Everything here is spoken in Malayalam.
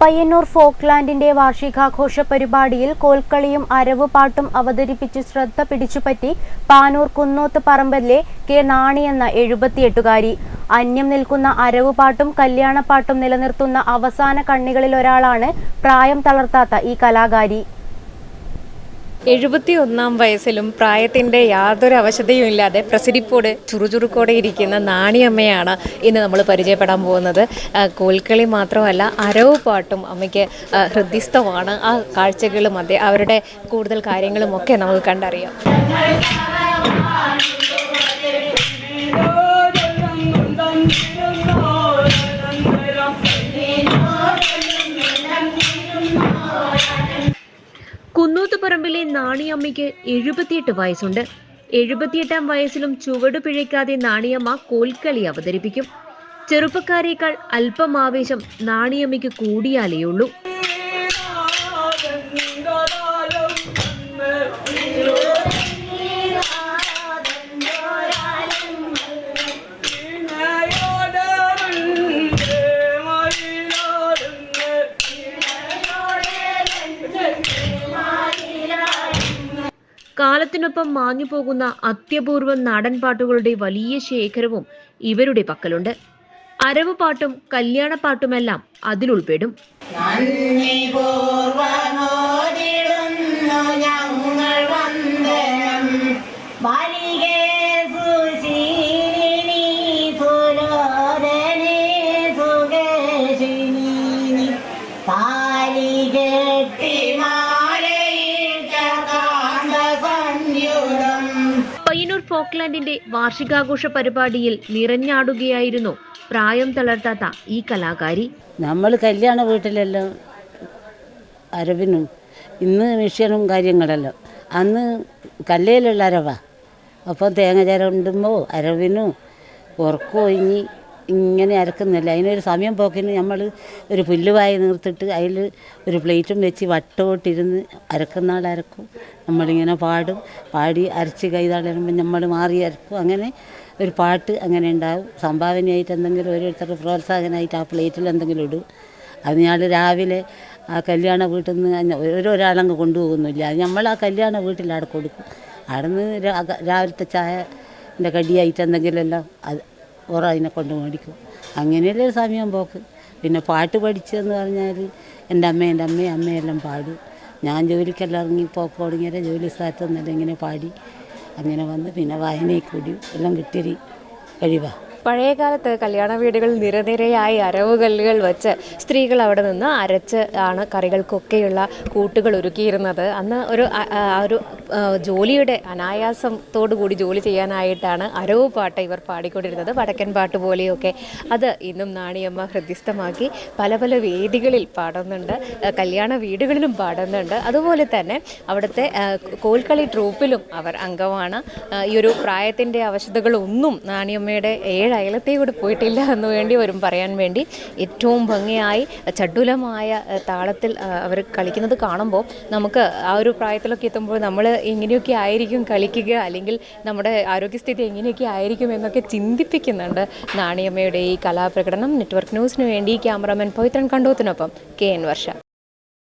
പയ്യന്നൂർ ഫോക്ലാൻഡിന്റെ വാർഷികാഘോഷ പരിപാടിയിൽ കോൽക്കളിയും അരവ് പാട്ടും അവതരിപ്പിച്ച് ശ്രദ്ധ പിടിച്ചുപറ്റി പാനൂർ കുന്നോത്ത് പറമ്പലിലെ കെ നാണി എന്ന എഴുപത്തിയെട്ടുകാരി. അന്യം നിൽക്കുന്ന അരവ് പാട്ടും കല്യാണപ്പാട്ടും നിലനിർത്തുന്ന അവസാന കണ്ണികളിലൊരാളാണ് പ്രായം തളർത്താത്ത ഈ കലാകാരി. എഴുപത്തി ഒന്നാം വയസ്സിലും പ്രായത്തിന്റെ യാതൊരു അവശതയും ഇല്ലാതെ പ്രസരിപ്പോട് ചുറുചുറുക്കോടെ ഇരിക്കുന്ന നാണിയമ്മയാണ് ഇന്ന് നമ്മൾ പരിചയപ്പെടാൻ പോകുന്നത്. കോൽക്കളി മാത്രമല്ല അരവ് പാട്ടും അമ്മയ്ക്ക് ഹൃദ്യസ്ഥമാണ്. ആ കാഴ്ചകളും അതെ അവരുടെ കൂടുതൽ കാര്യങ്ങളും ഒക്കെ നമുക്ക് കണ്ടറിയാം. കുന്നൂത്തുപറമ്പിലെ നാണിയമ്മയ്ക്ക് എഴുപത്തിയെട്ട് വയസ്സുണ്ട്. എഴുപത്തിയെട്ടാം വയസ്സിലും ചുവട് പിഴയ്ക്കാതെ നാണിയമ്മ കോൽക്കളി അവതരിപ്പിക്കും. ചെറുപ്പക്കാരേക്കാൾ അല്പം ആവേശം നാണിയമ്മയ്ക്ക് കൂടിയാലേയുള്ളൂ കാലത്തിനൊപ്പം മാഞ്ഞു പോകുന്ന അത്യപൂർവ നാടൻ പാട്ടുകളുടെ വലിയ ശേഖരവും ഇവരുടെ പക്കലുണ്ട്. അരവ് പാട്ടും കല്യാണപ്പാട്ടുമെല്ലാം അതിലുൾപ്പെടും നന്ദിപൂർവമോതിടുന്നു പയ്യന്നൂർ വാർഷികാഘോഷ പരിപാടിയിൽ നിറഞ്ഞാടുകയായിരുന്നു പ്രായം തളർത്താത്ത ഈ കലാകാരി. നമ്മൾ കല്യാണ വീട്ടിലെല്ലാം അരവിനും ഇന്ന് മിഷ്യനും കാര്യങ്ങളെല്ലാം. അന്ന് കല്ലയിലുള്ള അരവാ. അപ്പോൾ തേങ്ങ ചിരണ്ടുമ്പോൾ അരവിനും ഉറക്കൊഴിഞ്ഞ് ഇങ്ങനെ അരക്കുന്നില്ല. അതിനൊരു സമയം പോക്കിന് നമ്മൾ ഒരു പുല്ലുവായി നിർത്തിട്ട് അതിൽ ഒരു പ്ലേറ്റും വെച്ച് വട്ടോട്ടിരുന്ന് അരക്കുന്ന ആൾ അരക്കും. നമ്മളിങ്ങനെ പാടും. പാടി അരച്ച് കൈതാളുമ്പോൾ നമ്മൾ മാറി അരക്കും. അങ്ങനെ ഒരു പാട്ട് അങ്ങനെ ഉണ്ടാവും. സംഭാവനയായിട്ട് എന്തെങ്കിലും ഓരോരുത്തരുടെ പ്രോത്സാഹനമായിട്ട് ആ പ്ലേറ്റിൽ എന്തെങ്കിലും ഇടും. അത് ഞാൻ രാവിലെ ആ കല്യാണ വീട്ടിൽ നിന്ന് ഓരോരാളങ്ങ് കൊണ്ടുപോകുന്നില്ല. നമ്മൾ ആ കല്യാണ വീട്ടിൽ അവിടെ കൊടുക്കും. അവിടെ നിന്ന് രാവിലത്തെ ചായ എന്റെ കടിയായിട്ട് എന്തെങ്കിലുമെല്ലാം അത് ഓറ അതിനെ കൊണ്ട് മേടിക്കും. അങ്ങനെയല്ലേ ഒരു സമയം പോക്ക്. പിന്നെ പാട്ട് പഠിച്ചതെന്ന് പറഞ്ഞാൽ എന്റെ അമ്മ എന്റെ അമ്മയും അമ്മയെല്ലാം പാടും. ഞാൻ ജോലിക്കെല്ലാം ഇറങ്ങി പോക്ക് തുടങ്ങിയാൽ ജോലി സ്ഥലത്ത് നിന്നെല്ലാം ഇങ്ങനെ പാടി. അങ്ങനെ വന്ന് പിന്നെ വായനയിൽ കൂടി എല്ലാം കിട്ടിയൊരു കഴിവാണ് പഴയ കാലത്ത് കല്യാണ വീടുകളിൽ നിരനിരയായി അരവുകല്ലുകൾ വെച്ച് സ്ത്രീകൾ അവിടെ നിന്ന് അരച്ച് ആണ് കറികൾക്കൊക്കെയുള്ള കൂട്ടുകൾ ഒരുക്കിയിരുന്നത്. അന്ന് ഒരു ഒരു ജോലിയുടെ അനായാസത്തോടു കൂടി ജോലി ചെയ്യാനായിട്ടാണ് അരവ് പാട്ട് ഇവർ പാടിക്കൊണ്ടിരുന്നത്. വടക്കൻ പാട്ട് പോലെയൊക്കെ അത് ഇന്നും നാണിയമ്മ ഹൃദ്യസ്ഥമാക്കി പല പല വേദികളിൽ പാടുന്നുണ്ട്. കല്യാണ വീടുകളിലും പാടുന്നുണ്ട്. അതുപോലെ തന്നെ അവിടുത്തെ കോൽക്കളി ട്രൂപ്പിലും അവർ അംഗമാണ്. ഈ ഒരു പ്രായത്തിന്റെ അവശതകളൊന്നും നാണിയമ്മയുടെ ഏഴ് അയലത്തെ കൂടി പോയിട്ടില്ല എന്ന് വേണ്ടി വരും പറയാൻ വേണ്ടി ഏറ്റവും ഭംഗിയായി ചടുലമായ താളത്തിൽ അവർ കളിക്കുന്നത് കാണുമ്പോൾ നമുക്ക് ആ ഒരു പ്രായത്തിലൊക്കെ എത്തുമ്പോൾ നമ്മൾ ഇങ്ങനെയൊക്കെ ആയിരിക്കും കളിക്കുക അല്ലെങ്കിൽ നമ്മുടെ ആരോഗ്യസ്ഥിതി എങ്ങനെയൊക്കെ ആയിരിക്കും എന്നൊക്കെ ചിന്തിപ്പിക്കുന്നുണ്ട് നാണിയമ്മയുടെ ഈ കലാപ്രകടനം. നെറ്റ്വർക്ക് ന്യൂസിന് വേണ്ടി ക്യാമറാമാൻ പവിത്രൻ കണ്ടോത്തിനൊപ്പം കെ എൻ വർഷ.